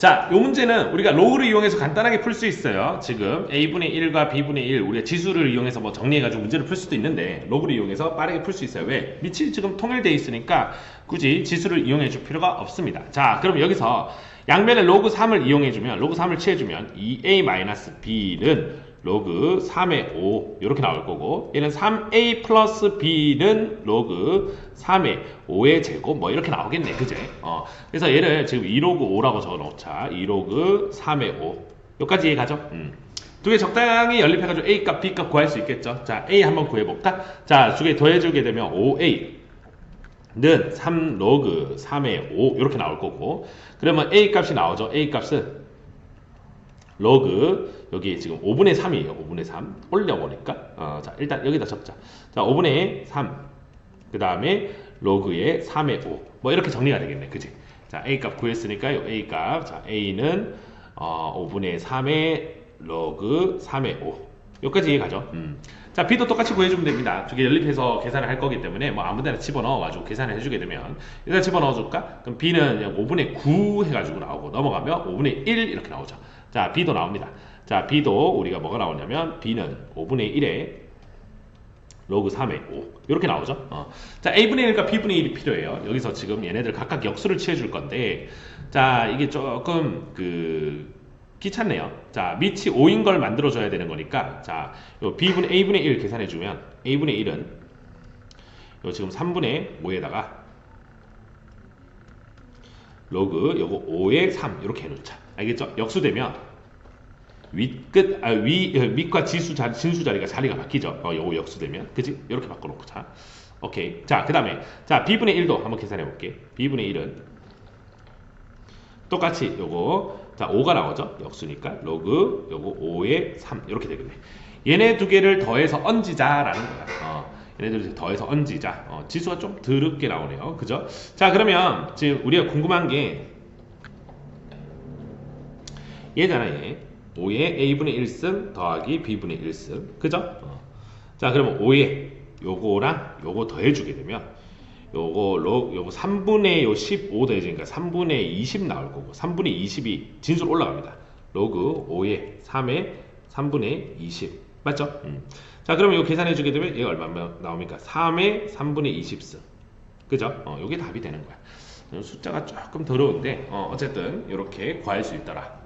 자, 이 문제는 우리가 로그를 이용해서 간단하게 풀 수 있어요. 지금 a분의 1과 b분의 1 우리가 지수를 이용해서 뭐 정리해가지고 문제를 풀 수도 있는데 로그를 이용해서 빠르게 풀 수 있어요. 왜? 밑이 지금 통일되어 있으니까 굳이 지수를 이용해 줄 필요가 없습니다. 자, 그럼 여기서 양면에 로그 3을 이용해주면 로그 3을 취해주면 2a-b는 로그 3의 5 이렇게 나올 거고 얘는 3a 플러스 b는 로그 3의 5의 제곱 뭐 이렇게 나오겠네. 그제? 어. 그래서 얘를 지금 2로그 5라고 적어 놓자. 2로그 3의 5 여기까지 이해가죠? 음. 두 개 적당히 연립해가지고 a 값 b 값 구할 수 있겠죠? 자 a 한번 구해볼까? 자두 개 더해주게 되면 5a 는 3로그 3의 5 이렇게 나올 거고. 그러면 a 값이 나오죠? A 값은 로그 여기 지금 5분의 3이에요. 5분의 3 올려보니까 어, 자 일단 여기다 적자. 자 5분의 3. 그 다음에 로그의 3의 5. 뭐 이렇게 정리가 되겠네. 그지? 자 a 값 구했으니까 요 a 값. 자 a는 어, 5분의 3의 로그 3의 5. 여기까지 이해가죠? 음. 자 b도 똑같이 구해주면 됩니다. 두 개 연립해서 계산을 할 거기 때문에 뭐 아무 데나 집어넣어가지고 계산을 해주게 되면 여기다 집어넣어줄까? 그럼 b는 그냥 5분의 9 해가지고 나오고 넘어가면 5분의 1 이렇게 나오죠. 자 b도 나옵니다. 자 b도 우리가 뭐가 나오냐면 b는 5분의 1에 로그 3의 5 이렇게 나오죠. 어. 자 a분의 1과 b분의 1이 필요해요. 여기서 지금 얘네들 각각 역수를 취해 줄 건데 자 이게 조금 그 귀찮네요. 자 밑이 5인 걸 만들어줘야 되는 거니까 자 요 b분의 a분의 1 계산해주면 a분의 1은 요 지금 3분의 5에다가 로그 요거 5에 3 이렇게 해놓자. 알겠죠? 역수되면 윗끝 아, 위 어, 밑과 지수 자, 진수 자리가 자리가 바뀌죠. 어, 요거 역수되면 그지? 이렇게 바꿔놓고 자. 오케이. 자, 그다음에 자 b분의 1도 한번 계산해 볼게. b분의 1은 똑같이 요거 자 5가 나오죠. 역수니까 로그 요거 5에 3 이렇게 되겠네. 얘네 두 개를 더해서 얹이자라는 거야. 어, 얘네 들 더해서 얹이자. 어, 지수가 좀 더럽게 나오네요. 그죠? 자, 그러면 지금 우리가 궁금한 게 얘잖아, 얘. 5에 a분의 1승 더하기 b분의 1승. 그죠? 어. 자, 그러면 5에 요거랑 요거 더해주게 되면 요거 로 요거 3분의 요 15 더해지니까 3분의 20 나올 거고 3분의 20이 진수로 올라갑니다. 로그 5에 3에 3분의 20 맞죠? 음. 자 그러면 이거 계산해 주게 되면 얘가 얼마 나옵니까? 3에 3분의 20승 그죠? 어, 요게 답이 되는 거야. 숫자가 조금 더러운데 어, 어쨌든 이렇게 구할 수 있더라.